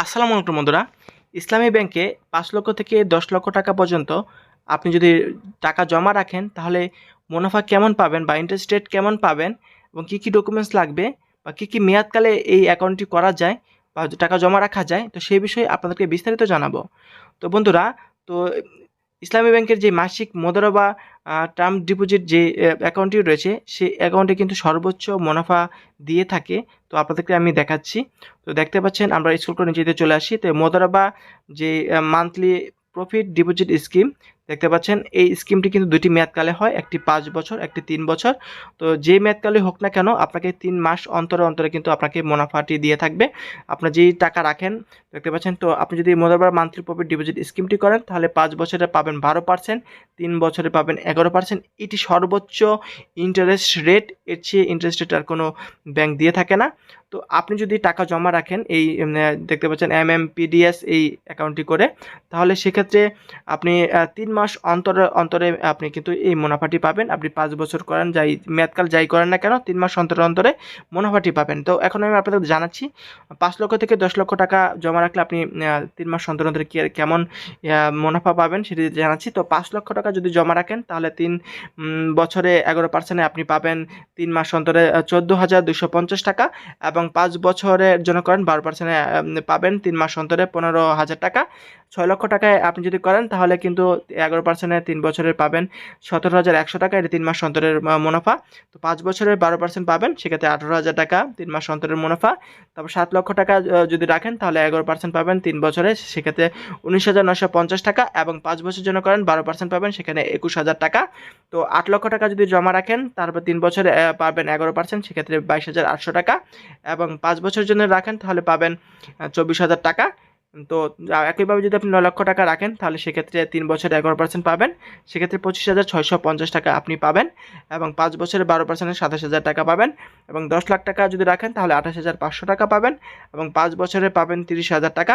আসসালামু আলাইকুম বন্ধুরা। ইসলামী ব্যাংকে পাঁচ লক্ষ থেকে দশ লক্ষ টাকা পর্যন্ত আপনি যদি টাকা জমা রাখেন, তাহলে মুনাফা কেমন পাবেন বা ইন্টারেস্ট রেট কেমন পাবেন এবং কী কী ডকুমেন্টস লাগবে বা কী কী মেয়াদকালে এই অ্যাকাউন্টটি করা যায় বা টাকা জমা রাখা যায়, তো সেই বিষয়ে আপনাদেরকে বিস্তারিত জানাব। তো বন্ধুরা, তো ইসলামী ব্যাংকের যে মাসিক মোদরবা টার্ম ডিপোজিট যে অ্যাকাউন্টটি রয়েছে সেই অ্যাকাউন্টে কিন্তু সর্বোচ্চ মুনাফা দিয়ে থাকে। তো আপনাদেরকে আমি দেখাচ্ছি। তো দেখতে পাচ্ছেন, আমরা স্কুল করে নিচেতে চলে আসি। তো মোদরবা যে মান্থলি প্রফিট ডিপোজিট স্কিম দেখতে পাচ্ছেন, এই স্কিমটি কিন্তু দুটি মেয়াদকালে হয়, একটি পাঁচ বছর, একটি তিন বছর। তো যে মেয়াদকালে হোক না কেন, আপনাকে তিন মাস অন্তরে অন্তরে কিন্তু আপনাকে মুনাফাটি দিয়ে থাকবে। আপনার যেই টাকা রাখেন, দেখতে পাচ্ছেন, তো আপনি যদি মোদাবার মান্থলি প্রফিট ডিপোজিট স্কিমটি করেন, তাহলে পাঁচ বছরে পাবেন বারো পার্সেন্ট, তিন বছরে পাবেন এগারো পার্সেন্ট। এটি সর্বোচ্চ ইন্টারেস্ট রেট এর চেয়ে ইন্টারেস্ট রেট আর কোনো ব্যাংক দিয়ে থাকে না। তো আপনি যদি টাকা জমা রাখেন, এই দেখতে পাচ্ছেন এম এম পিডিএস এই অ্যাকাউন্টটি করে, তাহলে সেক্ষেত্রে আপনি তিন মাস অন্তরে অন্তরে আপনি কিন্তু এই মুনাফাটি পাবেন। আপনি পাঁচ বছর করেন, যাই মেয়াদকাল যাই করেন না কেন, তিন মাস অন্তরে অন্তরে মুনাফাটি পাবেন। তো এখন আমি আপনাদের জানাচ্ছি, পাঁচ লক্ষ থেকে দশ লক্ষ টাকা জমা রাখলে আপনি তিন মাস অন্তর, অন্তরে কেমন মুনাফা পাবেন সেটি জানাচ্ছি। তো পাঁচ লক্ষ টাকা যদি জমা রাখেন, তাহলে তিন বছরে এগারো পার্সেন্টে আপনি পাবেন তিন মাস অন্তরে চোদ্দ হাজার দুশো পঞ্চাশ টাকা এবং পাঁচ বছরের জন্য করেন, বারো পার্সেন্টে পাবেন তিন মাস অন্তরে পনেরো হাজার টাকা। ছয় লক্ষ টাকায় আপনি যদি করেন, তাহলে কিন্তু এগারো পার্সেন্টে তিন বছরের পাবেন। সতেরো হাজার একশো টাকা, এটা তিন মাস অন্তরের মুনাফা। তো পাঁচ বছরের বারো পার্সেন্ট পাবেন, সেক্ষেত্রে আঠারো হাজার টাকা, তিন মাস অন্তরের মুনাফা। তারপর সাত লক্ষ টাকা যদি রাখেন, তাহলে এগারো পার্সেন্ট পাবেন তিন বছরে, সেক্ষেত্রে উনিশ হাজার নশো পঞ্চাশ টাকা এবং পাঁচ বছরের জন্য করেন বারো পার্সেন্ট পাবেন, সেখানে একুশ হাজার টাকা। তো আট লক্ষ টাকা যদি জমা রাখেন, তারপর তিন বছরে পাবেন এগারো পার্সেন্ট সেক্ষেত্রে বাইশ হাজার আটশো টাকা। এবং পাঁচ বছরের জন্য রাখেন, তাহলে পাবেন চব্বিশ হাজার টাকা। তো একইভাবে যদি আপনি ন লক্ষ টাকা রাখেন, তাহলে সেক্ষেত্রে তিন বছরে এগারো পার্সেন্ট পাবেন। সেক্ষেত্রে পঁচিশ হাজার ছয়শো পঞ্চাশ টাকা আপনি পাবেন এবং পাঁচ বছরে বারো পার্সেন্টে সাতাশ হাজার টাকা পাবেন এবং দশ লাখ টাকা যদি রাখেন, তাহলে আঠাশ হাজার পাঁচশো টাকা পাবেন এবং পাঁচ বছরে পাবেন তিরিশ হাজার টাকা।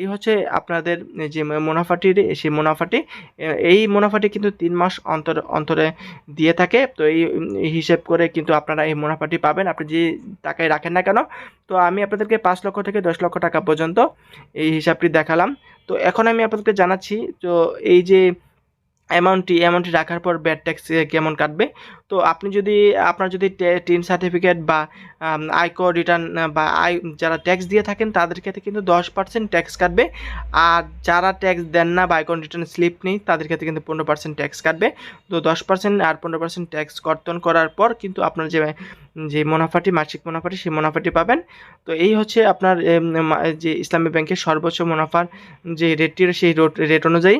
এই হচ্ছে আপনাদের যে মুনাফাটির, সেই মুনাফাটি এই মুনাফাটি কিন্তু তিন মাস অন্তর, অন্তরে দিয়ে থাকে। তো এই হিসেব করে কিন্তু আপনারা এই মুনাফাটি পাবেন। আপনি যে টাকায় রাখেন না কেন, তো আমি আপনাদেরকে পাঁচ লক্ষ থেকে দশ লক্ষ টাকা পর্যন্ত এই হিসাবটি দেখালাম। তো এখন আমি আপনাদেরকে জানাচ্ছি, তো এই যে অ্যামাউন্টটি অ্যামাউন্টটি রাখার পর ব্যাড ট্যাক্স কেমন কাটবে? তো আপনি যদি, আপনার যদি টিন সার্টিফিকেট বা আয়কর রিটার্ন বা আয় যারা ট্যাক্স দিয়ে থাকেন, তাদের ক্ষেত্রে কিন্তু দশ পার্সেন্ট ট্যাক্স কাটবে। আর যারা ট্যাক্স দেন না বা আয়কর রিটার্ন স্লিপ নেই, তাদের ক্ষেত্রে কিন্তু পনেরো পার্সেন্ট ট্যাক্স কাটবে। তো দশ পার্সেন্ট আর পনেরো পার্সেন্ট ট্যাক্স কর্তন করার পর কিন্তু আপনার যে যে মুনাফাটি, মাসিক মুনাফাটি, সেই মুনাফাটি পাবেন। তো এই হচ্ছে আপনার যে ইসলামী ব্যাংকের সর্বোচ্চ মুনাফার যে রেটটি সেই রেট অনুযায়ী।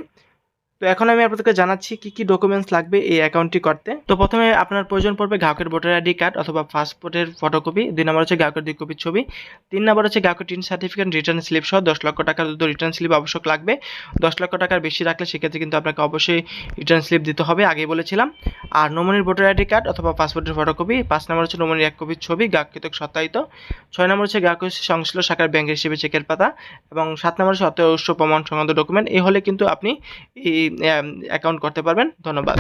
তো এখন আমি আপনাদেরকে জানাচ্ছি কি কি ডকুমেন্টস লাগবে এই অ্যাকাউন্টটি করতে। তো প্রথমে আপনার প্রয়োজন পড়বে গ্রাহকের ভোটার আইডি কার্ড অথবা পাসপোর্টের ফটোকপি দুই নম্বর হচ্ছে গ্রাহকের দুই কপির ছবি, তিন নম্বর হচ্ছে গ্রাহকের টিন সার্টিফিকেট রিটার্ন স্লিপ সহ দশ লক্ষ টাকার দুটো রিটার্ন স্লিপ আবশ্যক লাগবে, দশ লক্ষ টাকার বেশি রাখলে সেক্ষেত্রে কিন্তু আপনাকে অবশ্যই রিটার্ন স্লিপ দিতে হবে, আগেই বলেছিলাম। আর নমনির ভোটার আইডি কার্ড অথবা পাসপোর্টের ফটোকপি পাঁচ নম্বর হচ্ছে নমনির এক কপির ছবি গ্রাহকৃত সত্যায়িত। ছয় নম্বর হচ্ছে গ্রাহক সংশ্লিষ্ট শাখার ব্যাংক হিসেবে চেকের পাতা এবং সাত নম্বর হচ্ছে উৎস প্রমাণ সংক্রান্ত ডকুমেন্ট এই হলে কিন্তু আপনি এই অ্যাকাউন্ট করতে পারবেন। ধন্যবাদ।